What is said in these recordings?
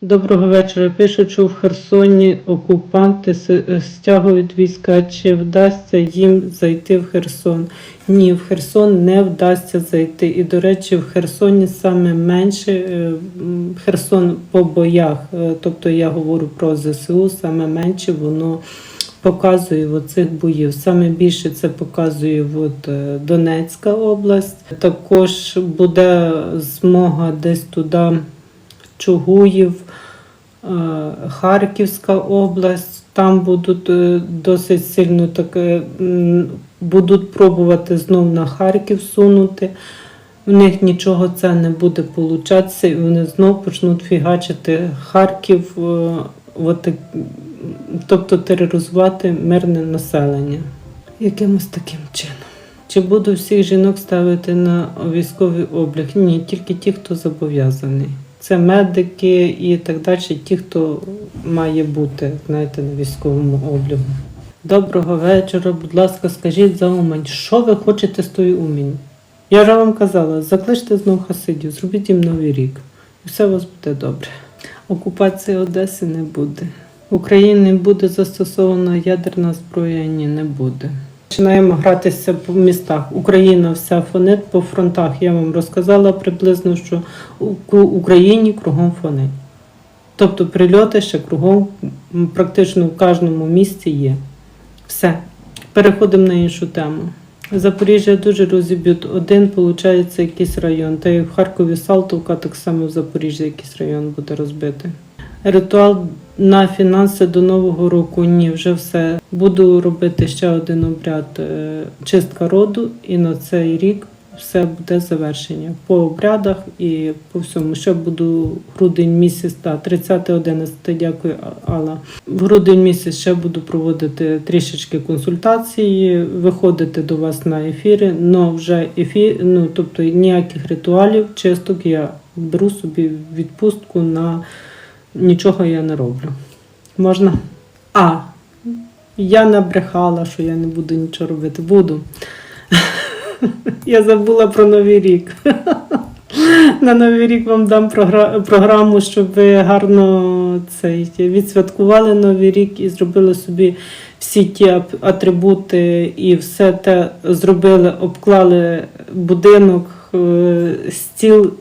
Доброго вечора. Пишуть, що в Херсоні окупанти стягують війська. Чи вдасться їм зайти в Херсон? Ні, в Херсон не вдасться зайти. І, до речі, в Херсоні саме менше е, Херсон по боях. Е, Тобто я говорю про ЗСУ, саме менше воно показує в оцих боїв. Саме більше це показує от, е, Донецька область. Також буде змога десь туди. Чугуїв, е, Харківська область. Там будуть е, досить сильно так, е, будуть пробувати знов на Харків сунути. В них нічого це не буде получатися, і вони знов почнуть фігачити Харків, е, от, тобто тероризувати мирне населення. Якимось таким чином. Чи буду всіх жінок ставити на військовий облік? Ні, тільки ті, хто зобов'язаний. Це медики і так далі, ті, хто має бути, знаєте, на військовому облігу. Доброго вечора, будь ласка, скажіть за Умань, що ви хочете з тої Умані? Я вже вам казала, закличте знов хасидів, зробіть їм новий рік. І все у вас буде добре. Окупації Одеси не буде. В Україні буде застосована ядерна зброя, ні, не буде. Починаємо гратися по містах. Україна вся фонить по фронтах. Я вам розказала приблизно, що у Україні кругом фонить. Тобто прильоти ще кругом практично в кожному місці є. Все. Переходимо на іншу тему. Запоріжжя дуже розіб'ють. Один, виходить, якийсь район. Та й в Харкові Салтовка, так само в Запоріжжі якийсь район буде розбитий. Ритуал на фінанси до Нового року ні, вже все. Буду робити ще один обряд е, чистка роду, і на цей рік все буде завершення по обрядах і по всьому. Ще буду грудень місяць, та 30-11, дякую, Алла. В грудень місяць ще буду проводити трішечки консультації, виходити до вас на ефіри, але вже ефір, ну тобто ніяких ритуалів, чисток я беру собі відпустку на нічого я не роблю. Можна? А, я набрехала, що я не буду нічого робити. Буду. Я забула про Новий рік. На Новий рік вам дам програму, щоб ви гарно цей, відсвяткували Новий рік і зробили собі всі ті атрибути і все те зробили, обклали будинок, е, стіл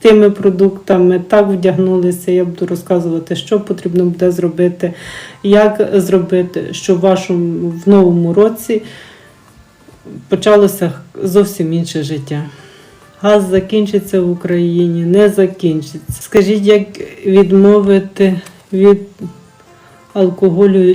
тими продуктами, так вдягнулися. Я буду розказувати, що потрібно буде зробити, як зробити, щоб в вашому в новому році почалося зовсім інше життя. Газ закінчиться в Україні, не закінчиться. Скажіть, як відмовити від алкоголю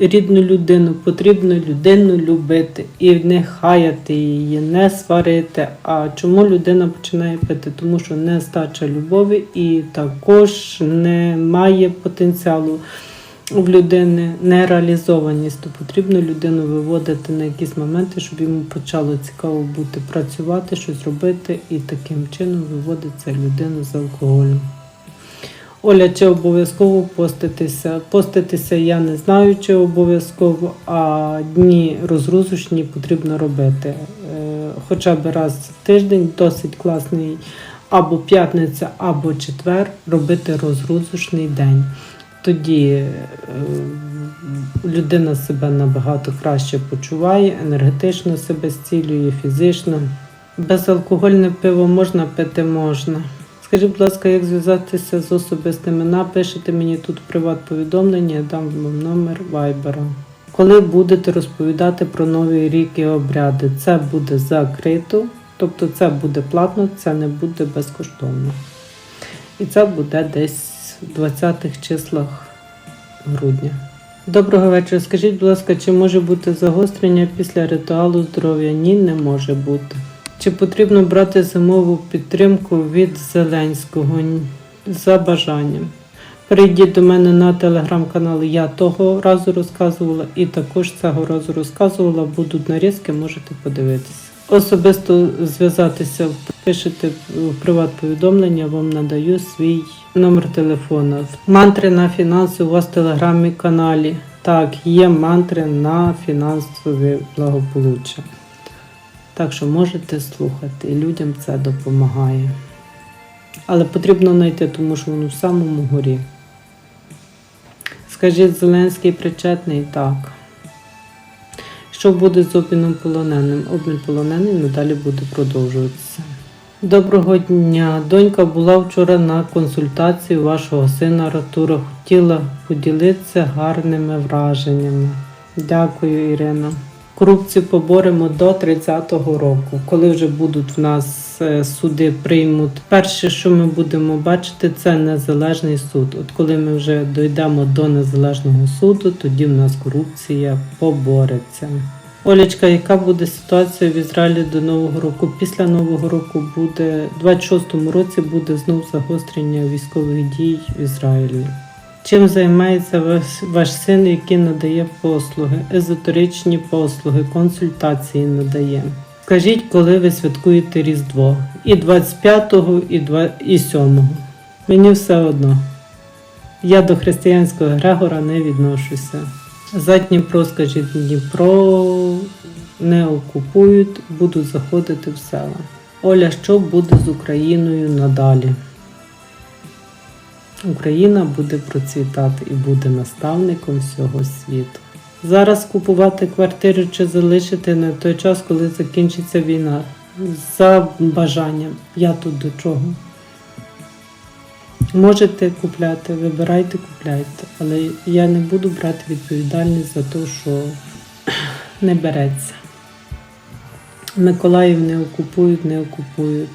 рідну людину? Потрібно людину любити і не хаяти її, не сварити. А чому людина починає пити? Тому що нестача любові і також немає потенціалу в людини нереалізованість, то потрібно людину виводити на якісь моменти, щоб йому почало цікаво бути працювати, щось робити, і таким чином виводиться людину з алкоголю. Оля, чи обов'язково поститися? Поститися я не знаю, чи обов'язково, а дні розгрузочні потрібно робити. Е, Хоча б раз в тиждень досить класний або п'ятниця, або четвер робити розгрузочний день. Тоді е, людина себе набагато краще почуває, енергетично себе зцілює, фізично. Безалкогольне пиво можна пити можна. Скажіть, будь ласка, як зв'язатися з особистими? Напишете мені тут приват-повідомлення, я дам вам номер вайбера. Коли будете розповідати про новий рік і обряди, це буде закрито, тобто це буде платно, це не буде безкоштовно. І це буде десь в 20-х числах грудня. Доброго вечора. Скажіть, будь ласка, чи може бути загострення після ритуалу здоров'я? Ні, не може бути. Чи потрібно брати зимову підтримку від Зеленського за бажанням? Перейдіть до мене на телеграм-канал. Я того разу розказувала і також цього разу розказувала. Будуть нарізки, можете подивитися. Особисто зв'язатися, пишете в приват-повідомлення, вам надаю свій номер телефона. Мантри на фінанси у вас в телеграмі-каналі. Так, є мантри на фінансове благополуччя. Так що можете слухати, і людям це допомагає. Але потрібно знайти, тому що воно в самому горі. Скажіть, Зеленський причетний? Так. Що буде з обміном полоненим? Обмін полоненим надалі буде продовжуватися. Доброго дня. Донька була вчора на консультації вашого сина Артура. Хотіла поділитися гарними враженнями. Дякую, Ірина. Корупцію поборемо до 30-го року, коли вже будуть в нас е, суди приймуть. Перше, що ми будемо бачити, це незалежний суд. От коли ми вже дійдемо до незалежного суду, тоді в нас корупція побореться. Олечка, яка буде ситуація в Ізраїлі до Нового року? Після Нового року буде в 26-му році буде знов загострення військових дій в Ізраїлі. Чим займається ваш, ваш син, який надає послуги, езотеричні послуги, консультації надає? Скажіть, коли ви святкуєте Різдво? І 25-го, і, 2, і 7-го. Мені все одно. Я до християнського Грегора не відношуся. За Дніпро, скажіть, Дніпро не окупують, будуть заходити в села. Оля, що буде з Україною надалі? Україна буде процвітати і буде наставником всього світу. Зараз купувати квартиру чи залишити на той час, коли закінчиться війна. За бажанням. Я тут до чого. Можете купляти, вибирайте, купляйте. Але я не буду брати відповідальність за те, що не береться. Миколаїв не окупують, не окупують.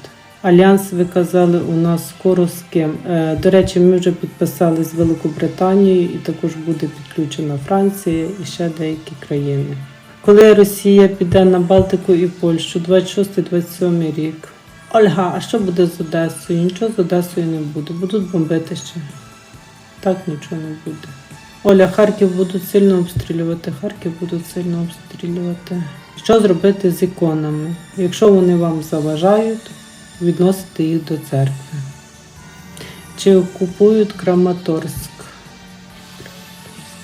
Альянс, ви казали, у нас скоро з ким. Е, До речі, ми вже підписали з Великобританією і також буде підключена Франція і ще деякі країни. Коли Росія піде на Балтику і Польщу, 26-27 рік. Ольга, а що буде з Одесою? Нічого з Одесою не буде. Будуть бомбити ще. Так нічого не буде. Оля, Харків будуть сильно обстрілювати. Харків будуть сильно обстрілювати. Що зробити з іконами? Якщо вони вам заважають, відносити їх до церкви. Чи окупують Краматорськ?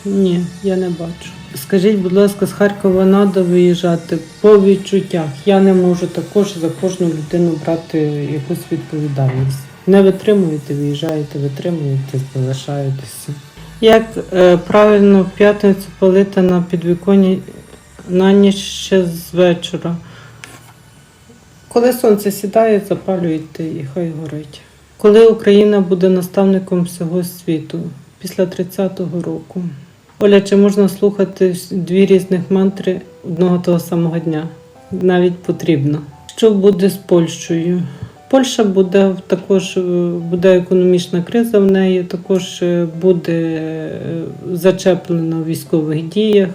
Ні, я не бачу. Скажіть, будь ласка, з Харкова треба виїжджати по відчуттях. Я не можу також за кожну людину брати якусь відповідальність. Не витримуєте, виїжджаєте, витримуєте, залишаєтеся. Як е, правильно в п'ятницю палити на підвіконні на ніч ще з вечора? Коли сонце сідає, запалюйте і хай горить. Коли Україна буде наставником всього світу після 30-го року. Оля, чи можна слухати дві різних мантри одного того самого дня? Навіть потрібно. Що буде з Польщею? Польща буде також е, буде економічна криза в неї, також е, буде е, зачеплена в військових діях.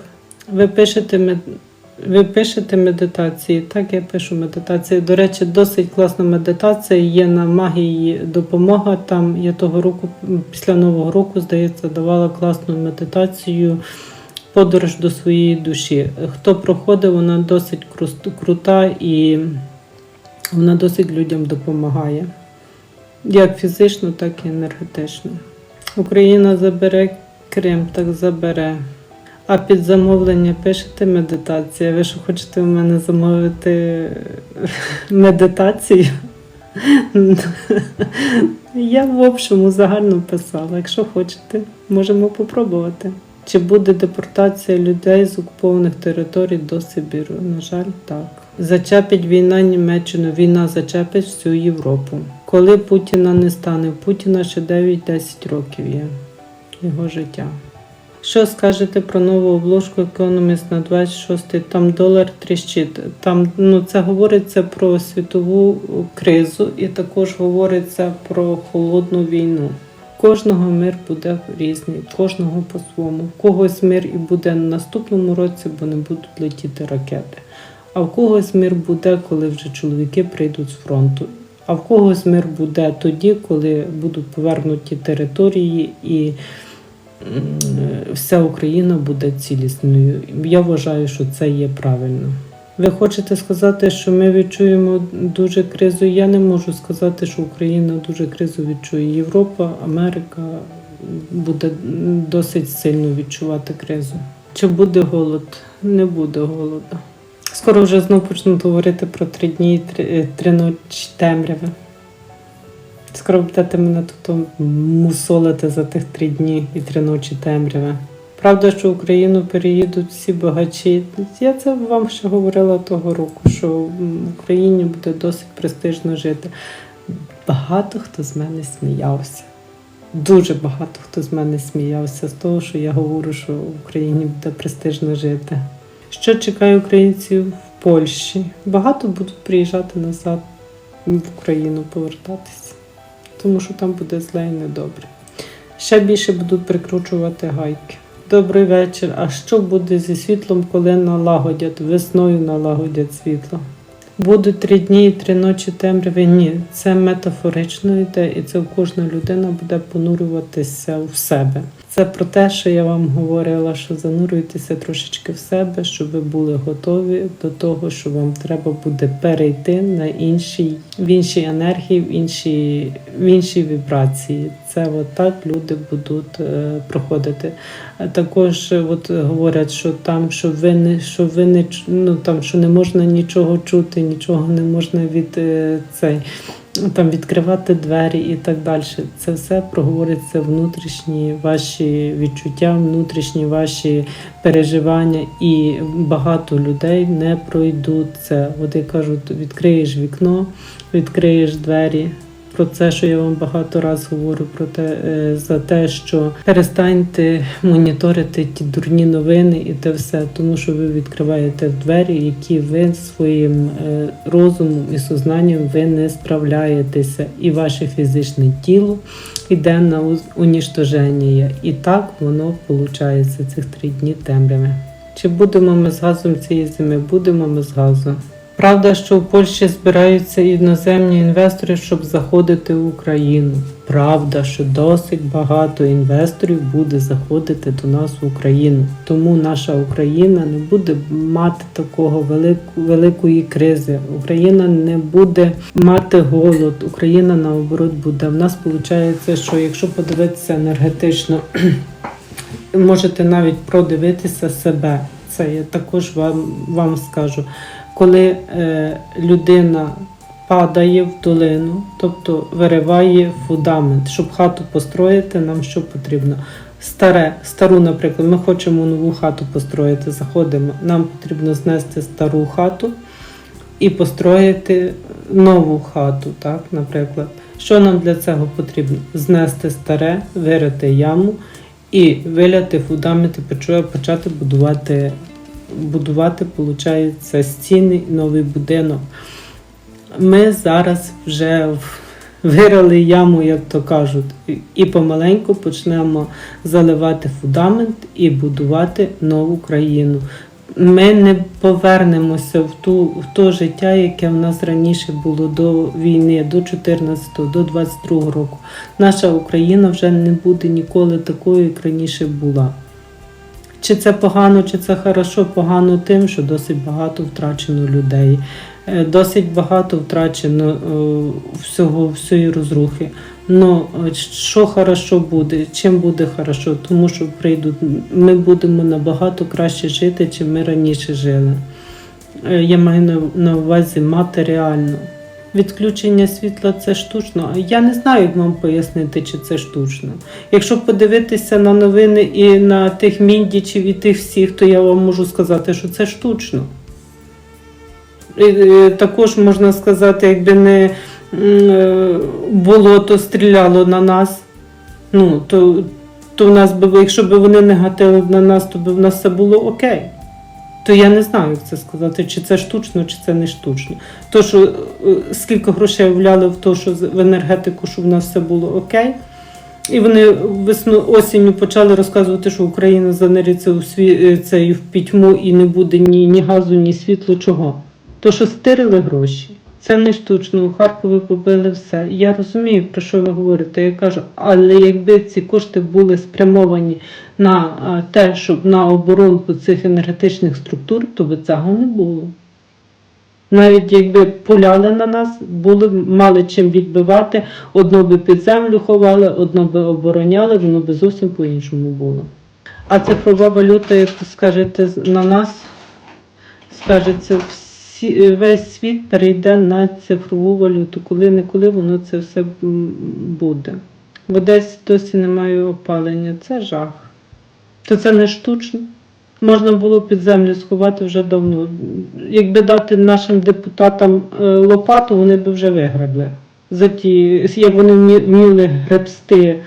Ви пишете ви пишете медитації. Так, я пишу медитації. До речі, досить класна медитація. Є на магії допомога. Там я того року, після Нового року, здається, давала класну медитацію. Подорож до своєї душі. Хто проходив, вона досить крута і вона досить людям допомагає. Як фізично, так і енергетично. Україна забере Крим, так забере. А під замовлення пишете медитація. Ви що хочете в мене замовити медитацію? Я в общому загально писала. Якщо хочете, можемо попробувати. Чи буде депортація людей з окупованих територій до Сибіру? На жаль, так. Зачепить війна Німеччину, війна зачепить всю Європу. Коли Путіна не стане, Путіна ще 9-10 років є його життя. Що скажете про нову обложку Economist на 26-й? Там долар тріщить. Там ну це говориться про світову кризу і також говориться про холодну війну. Кожного мир буде різний, кожного по-своєму. В когось мир і буде на наступному році, бо не будуть летіти ракети. А в когось мир буде, коли вже чоловіки прийдуть з фронту. А в когось мир буде тоді, коли будуть повернуті території і вся Україна буде цілісною. Я вважаю, що це є правильно. Ви хочете сказати, що ми відчуємо дуже кризу? Я не можу сказати, що Україна дуже кризу відчує. Європа, Америка буде досить сильно відчувати кризу. Чи буде голод? Не буде голоду. Скоро вже знову почнуть говорити про три дні і три, ночі темряви. Скоро будете мене тут мусолити за тих три дні і три ночі темряви. Правда, що в Україну переїдуть всі багачі. Я це вам ще говорила того року, що в Україні буде досить престижно жити. Багато хто з мене сміявся. Дуже багато хто з мене сміявся з того, що я говорю, що в Україні буде престижно жити. Що чекає українців в Польщі? Багато будуть приїжджати назад в Україну повертатися, тому що там буде зле і недобре. Ще більше будуть прикручувати гайки. Добрий вечір. А що буде зі світлом, коли налагодять? Весною налагодять світло. Будуть три дні і три ночі темряви. Ні, це метафорично йде, і це кожна людина буде понурюватися в себе. Це про те, що я вам говорила, що занурюйтеся трошечки в себе, щоб ви були готові до того, що вам треба буде перейти на іншій, в іншій енергії, в іншій, в іншій вібрації. Це от так люди будуть е, проходити. Також е, от говорять, що там, що ви не що ви не ну там, що не можна нічого чути, нічого не можна від е, цей там відкривати двері і так далі. Це все проговориться внутрішні ваші відчуття, внутрішні ваші переживання, і багато людей не пройдуть це. От я кажу, відкриєш вікно, відкриєш двері. Про це, що я вам багато раз говорю, про те е, за те, що перестаньте моніторити ті дурні новини і те все, тому що ви відкриваєте двері, які ви своїм е, розумом і сознанням ви не справляєтеся, і ваше фізичне тіло йде на уніштоження. І так воно виходить цих три дні темряви. Чи будемо ми з газом цієї зими? Будемо ми з газом. Правда, що в Польщі збираються іноземні інвестори, щоб заходити в Україну. Правда, що досить багато інвесторів буде заходити до нас в Україну. Тому наша Україна не буде мати такого великої кризи. Україна не буде мати голод. Україна наоборот буде. В нас виходить, що якщо подивитися енергетично, можете навіть продивитися себе. Це я також вам, вам скажу. Коли е, людина падає в долину, тобто вириває фундамент, щоб хату построїти, нам що потрібно? Старе, стару, наприклад, ми хочемо нову хату построїти, заходимо. Нам потрібно знести стару хату і построїти нову хату, так, наприклад. Що нам для цього потрібно? Знести старе, вирити яму і виляти фундамент і почати будувати, будувати, виходить, стіни, новий будинок. Ми зараз вже вирили яму, як то кажуть, і- помаленьку почнемо заливати фундамент і будувати нову країну. Ми не повернемося в ту в то життя, яке в нас раніше було до війни, до 14-го, до 22-го року. Наша Україна вже не буде ніколи такою, як раніше була. Чи це погано, чи це хорошо, погано тим, що досить багато втрачено людей, е, досить багато втрачено е, всього, всієї розрухи. Ну, е, що хорошо буде, чим буде хорошо, тому що прийдуть, ми будемо набагато краще жити, чим ми раніше жили. Я маю на увазі матеріально. Відключення світла це штучно. Я не знаю, як вам пояснити, чи це штучно. Якщо подивитися на новини і на тих міндічів і тих всіх, то я вам можу сказати, що це штучно. І, е, Також можна сказати, якби не е, болото стріляло на нас, ну, то, то в нас би, якщо б вони не гатили на нас, то б в нас все було окей. То я не знаю, як це сказати, чи це штучно, чи це не штучно. То, що е, скільки грошей вляли в те, що в енергетику, щоб в нас все було окей. І вони весну осінню почали розказувати, що Україна занириться у сві... е, цей в пітьму і не буде ні, ні газу, ні світлу. Чого? То, що стирили гроші. Це не штучно, у Харкові побили все. Я розумію, про що ви говорите. Я кажу, але якби ці кошти були спрямовані на те, щоб на оборонку цих енергетичних структур, то би цього не було. Навіть якби пуляли на нас, були, мали чим відбивати, одно би під землю ховали, одно би обороняли, воно би зовсім по-іншому було. А цифрова валюта, як ви скажете, на нас скажеться всі, весь світ перейде на цифрову валюту. Коли не коли воно це все буде. В Одесі досі немає опалення. Це жах. То це не штучно. Можна було під землю сховати вже давно. Якби дати нашим депутатам е, лопату, вони б вже вигребли. За ті, як вони вмі- вміли гребсти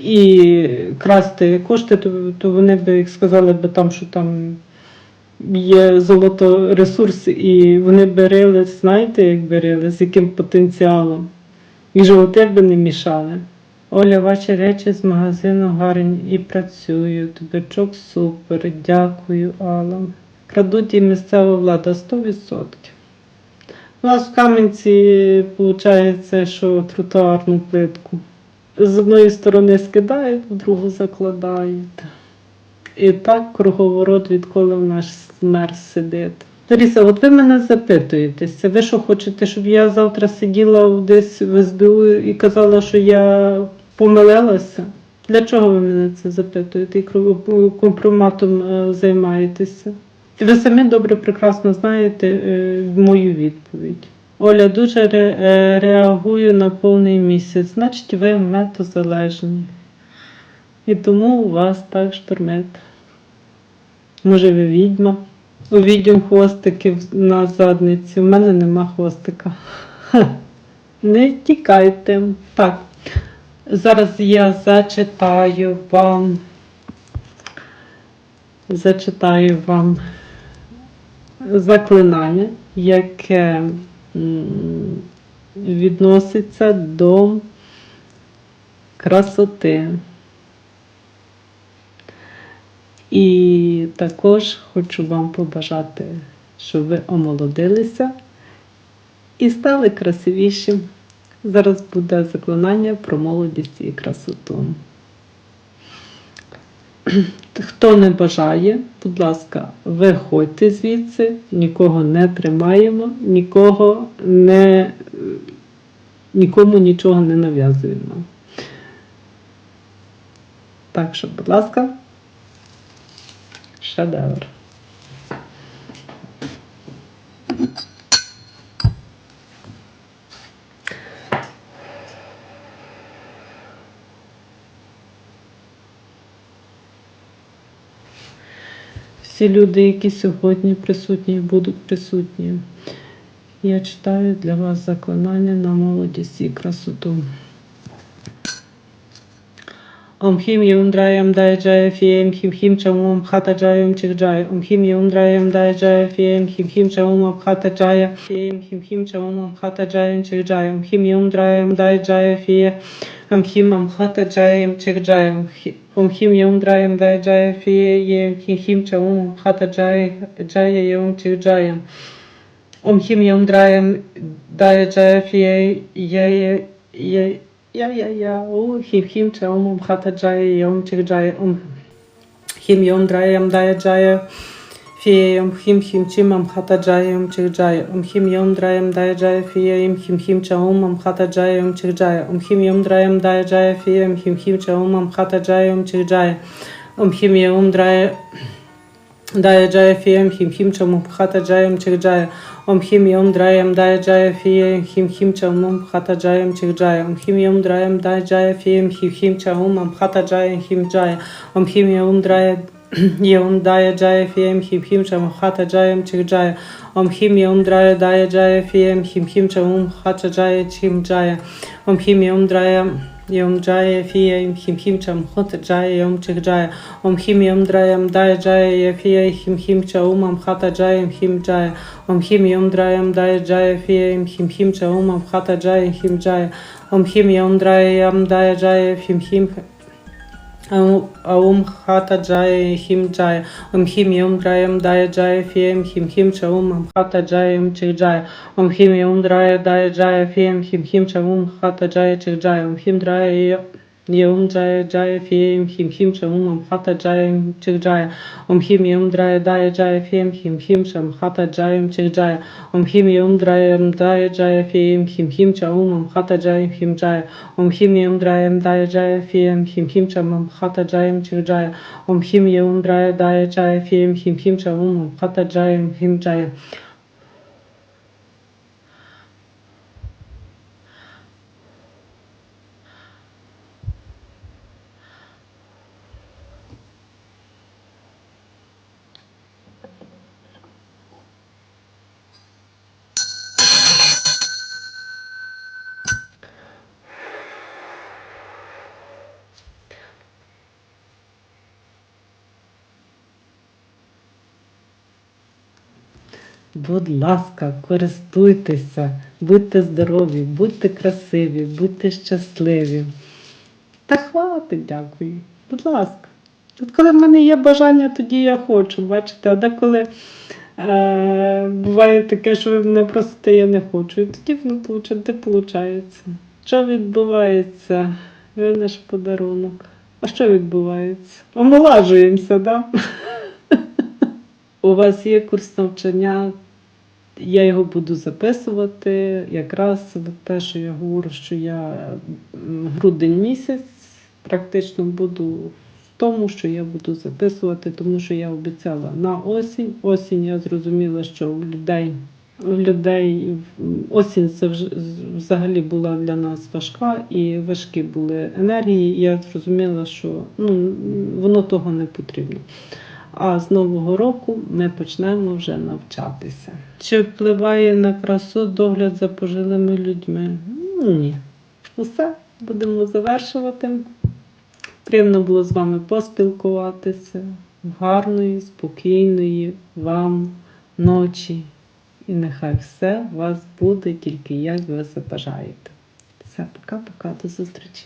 і красти кошти, то, то вони б, сказали б там, що там є золото ресурс, і вони берили, знаєте, як берили, з яким потенціалом. І животи б не мішали. Оля, ваші речі з магазину гарні і працюють. Бичок супер. Дякую, Алла. Крадуть і місцева влада 100%. У нас в Кам'янці виходить, що тротуарну плитку. З одної сторони скидають, в другу закладають. І так круговорот, відколи в наш смер сидить. Лариса, от ви мене запитуєтеся, ви що хочете, щоб я завтра сиділа десь в СБУ і казала, що я помилилася? Для чого ви мене це запитуєте і компроматом е, займаєтеся? Ви самі добре прекрасно знаєте е, мою відповідь. Оля дуже е, реагую на повний місяць, значить ви метозалежні. І тому у вас так штормить. Може, ви відьма? У відьом хвостики на задниці. У мене нема хвостика. Не тікайте. Так. Зараз я зачитаю вам. Зачитаю вам заклинання, яке відноситься до красоти. І також хочу вам побажати, щоб ви омолодилися і стали красивішим. Зараз буде заклинання про молодість і красоту. Хто не бажає, будь ласка, виходьте звідси, нікого не тримаємо, нікого не, нікому нічого не нав'язуємо. Так що, будь ласка, шедевр. Всі люди, які сьогодні присутні будуть присутні. Я читаю для вас заклинання на молодість і красоту. ओम ह्रीम यूं द्राय ओम दाय जय फीम ह्रीम ह्रीम च ओम खात जाय ओम चिर जाय ओम ह्रीम यूं द्राय ओम दाय जय फीम ह्रीम ह्रीम च ओम ओम खात जाय फीम ह्रीम ह्रीम च ओम ओम खात जाय ओम चिर जाय ओम ह्रीम यूं द्राय ओम दाय जय फीम ओम ह्रीम ओम खात जाय ओम चिर जाय ओम ह्रीम यूं द्राय ओम दाय जय फीम ह्रीम ह्रीम च ओम ओम खात जाय जाय ओम चिर जाय ओम ह्रीम यूं द्राय ओम दाय जय फीम ये ये יאו חיבחימצ'ה אום בחאטה ג'איה יום צ'יק ג'איה אום חים יום דראיה ים דאיה ג'איה فيا يوم خيم خيم تشيم ام خطا جاي يوم تشيك جاي ام خيم يوم دراي ام داي جاي فيا يم خيم خيم تشاوم ام خطا جاي يوم تشيك جاي ام خيم يوم دراي ام داي جاي فيا يم خيم خيم تشاوم ام خطا جاي يوم تشيك جاي ام خيم يوم دراي داي جاي فيا يم خيم خيم تشاوم ام خطا جاي يوم تشيك جاي Om Him Yom Drayam Daya Jaya Fiye Him Him Chaum Om Hata Jayam Chih Jaya Om Him Yom Drayam Daya Jaya Fiye Him Him Chaum Om Hata Jayam Him Jaya Om Him Yom Drayam Yom Daya Jaya Fiye Him Him Chaum Hata Jayam Chih Jaya Om Him Yom Drayam Daya Jaya Fiye Him Him Chaum Hata Jayam Chih Jaya Om Him Yom Drayam Him Him Cham Hot Jaya Yom Chik Jaya Om Him Yom Drayam Daya Jaya Fia Him Him Cha Umam Hata Jaya Yom Him Jaya Om Him Yom Drayam Daya Jaya Fia Yom Him Him Cha Umam Hata Jaya Yom Him Jaya Om Him Yom Drayam Daya Jaya Him Him Aum Hata Jaya Him Jaya Om Him Yom Drayam Daya Jaya Fia Him Him Cha Umam Hata Jaya Yom Chik Jaya Om Him Yom Draya Daya Jaya Fia Him Him Cha Um Hata Jaya Chik Jaya Om Him Draya Jehom draje phi em him him sham um khata drajem um chig draje um him jehom draje daje draje fejem him him sham khata drajem um chig draje um him jehom draje um daje draje fejem him him sham um khata drajem him draje um him jehom draje daje draje fejem him him sham um khata drajem chig draje um him jehom draje daje draje fejem him him sham um khata em him draje ласка, користуйтеся, будьте здорові, будьте красиві, будьте щасливі. Та хватить, дякую. Будь ласка. От коли в мене є бажання, тоді я хочу, бачите, а деколи е, буває таке, що ви мене просите, я не хочу. І тоді воно виходить, де виходить. Що відбувається? Ви наш подарунок. А що відбувається? Омолажуємося, так? Да? У вас є курс навчання, я його буду записувати. Якраз от те, що я говорю, що я грудень місяць практично буду в тому, що я буду записувати, тому що я обіцяла на осінь. Осінь я зрозуміла, що у людей. Людей осінь це взагалі була для нас важка і важкі були енергії. Я зрозуміла, що ну, воно того не потрібно. А з Нового року ми почнемо вже навчатися. Чи впливає на красу догляд за пожилими людьми? Ні. Усе, будемо завершувати. Приємно було з вами поспілкуватися. Гарної, спокійної вам ночі. І нехай все у вас буде тільки як ви забажаєте. Все, пока-пока, до зустрічі.